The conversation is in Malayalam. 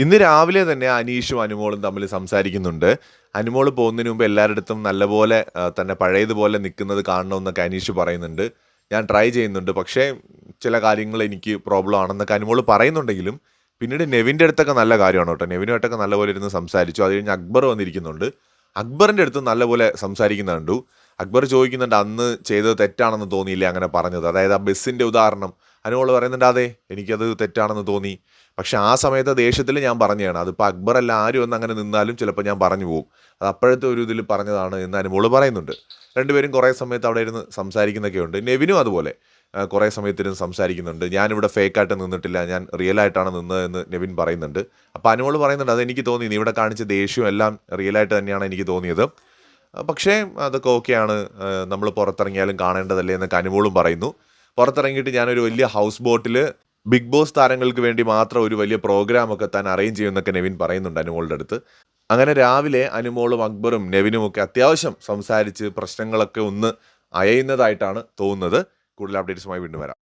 ഇന്ന് രാവിലെ തന്നെ അനീഷും അനുമോളും തമ്മിൽ സംസാരിക്കുന്നുണ്ട്. അനുമോൾ പോകുന്നതിന് മുമ്പ് എല്ലാവരുടെ നല്ലപോലെ തന്നെ പഴയതുപോലെ നിൽക്കുന്നത് കാണണമെന്നൊക്കെ അനീഷ് പറയുന്നുണ്ട്. ഞാൻ ട്രൈ ചെയ്യുന്നുണ്ട്. പക്ഷേ ചില കാര്യങ്ങൾ എനിക്ക് പ്രോബ്ലം ആണെന്നൊക്കെ അനുമോൾ പറയുന്നുണ്ടെങ്കിലും പിന്നീട് നെവിന്റെ അടുത്തൊക്കെ നല്ല കാര്യമാണ് കേട്ടോ. നെവിനുമായിട്ടൊക്കെ നല്ലപോലെ ഇരുന്ന് സംസാരിച്ചു. അത് കഴിഞ്ഞ് അക്ബർ വന്നിരിക്കുന്നുണ്ട്. അക്ബറിന്റെ അടുത്ത് നല്ലപോലെ സംസാരിക്കുന്ന കണ്ടു. അക്ബർ ചോദിക്കുന്നുണ്ട് അന്ന് ചെയ്തത് തെറ്റാണെന്ന് തോന്നിയില്ലേ? അങ്ങനെ പറഞ്ഞത്. അതായത് ആ ബസ്സിന്റെ ഉദാഹരണം. അനുമോൾ പറയുന്നുണ്ട് അതെ എനിക്കത് തെറ്റാണെന്ന് തോന്നി. പക്ഷെ ആ സമയത്ത് ദേഷ്യത്തിൽ ഞാൻ പറഞ്ഞതാണ് അതിപ്പോൾ അക്ബർ അല്ല ആരും ഒന്ന് അങ്ങനെ നിന്നാലും ചിലപ്പോൾ ഞാൻ പറഞ്ഞു പോകും. അത് അപ്പോഴത്തെ ഒരു ഇതിൽ പറഞ്ഞതാണ് എന്ന് അനുമോൾ പറയുന്നുണ്ട്. രണ്ടുപേരും കുറേ സമയത്ത് അവിടെ ഇരുന്ന് സംസാരിക്കുന്നൊക്കെ ഉണ്ട്. നെവിനും അതുപോലെ കുറേ സമയത്തിരുന്ന് സംസാരിക്കുന്നുണ്ട്. ഞാനിവിടെ ഫേക്കായിട്ട് നിന്നിട്ടില്ല ഞാൻ റിയൽ ആയിട്ടാണ് നിന്നതെന്ന് നെവിൻ പറയുന്നുണ്ട്. അപ്പോൾ അനുമോൾ പറയുന്നുണ്ട് അതെനിക്ക് തോന്നി നീ ഇവിടെ കാണിച്ച ദേഷ്യം എല്ലാം റിയലായിട്ട് തന്നെയാണ് എനിക്ക് തോന്നിയത്. പക്ഷേ അതൊക്കെ ഓക്കെയാണ്. നമ്മൾ പുറത്തിറങ്ങിയാലും കാണേണ്ടതല്ലേ എന്നൊക്കെ അനുമോളും പറയുന്നു. പുറത്തിറങ്ങിയിട്ട് ഞാനൊരു വലിയ ഹൗസ് ബോട്ടിൽ ബിഗ് ബോസ് താരങ്ങൾക്ക് വേണ്ടി മാത്രം ഒരു വലിയ പ്രോഗ്രാം ഒക്കെ താൻ അറേഞ്ച് ചെയ്യുമെന്നൊക്കെ നെവിൻ പറയുന്നുണ്ട് അനുമോളുടെ അടുത്ത്. അങ്ങനെ രാവിലെ അനുമോളും അക്ബറും നെവിനും ഒക്കെ അത്യാവശ്യം സംസാരിച്ച് പ്രശ്നങ്ങളൊക്കെ ഒന്ന് അയയുന്നതായിട്ടാണ് തോന്നുന്നത്. കൂടുതൽ അപ്ഡേറ്റ്സുമായി വീണ്ടും വരാം.